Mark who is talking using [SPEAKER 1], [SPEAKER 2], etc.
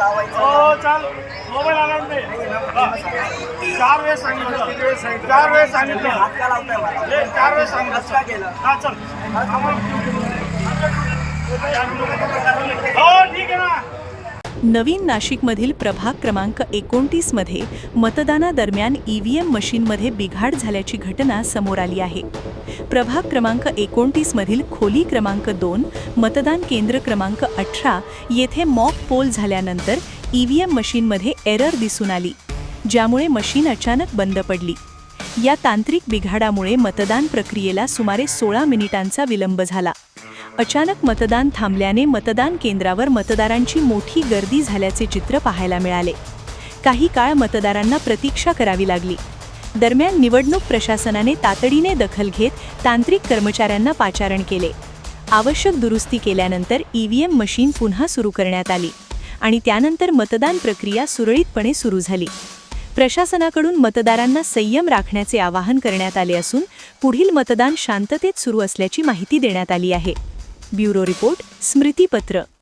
[SPEAKER 1] हो चाल. Mobile allowed नाही चार वेळेस सांगितलं. चार वेळेस सांगितलं. चार वेळेस सांगितलं. हा चल.
[SPEAKER 2] नवीन नाशिकमधील प्रभाग क्रमांक एकोणतीसमध्ये मतदानादरम्यान ई व्ही एम मशीनमध्ये बिघाड झाल्याची घटना समोर आली आहे. प्रभाग क्रमांक एकोणतीसमधील खोली क्रमांक दोन मतदान केंद्र क्रमांक अठरा येथे मॉक पोल झाल्यानंतर ई व्ही एम मशीनमध्ये एरर दिसून आली ज्यामुळे मशीन अचानक बंद पडली. या तांत्रिक बिघाडामुळे मतदान प्रक्रियेला सुमारे सोळा मिनिटांचा विलंब झाला. अचानक मतदान थांबल्याने मतदान केंद्रावर मतदारांची मोठी गर्दी झाल्याचे चित्र पाहायला मिळाले. काही काळ मतदारांना प्रतीक्षा करावी लागली. दरम्यान निवडणूक प्रशासनाने तातडीने दखल घेत तांत्रिक कर्मचाऱ्यांना पाचारण केले. आवश्यक दुरुस्ती केल्यानंतर ई व्ही एम मशीन पुन्हा सुरू करण्यात आली आणि त्यानंतर मतदान प्रक्रिया सुरळीतपणे सुरू झाली. प्रशासनाकडून मतदारांना संयम राखण्याचे आवाहन करण्यात आले असून पुढील मतदान शांततेत सुरू असल्याची माहिती देण्यात आली आहे. Bureau report स्मृतीपत्र.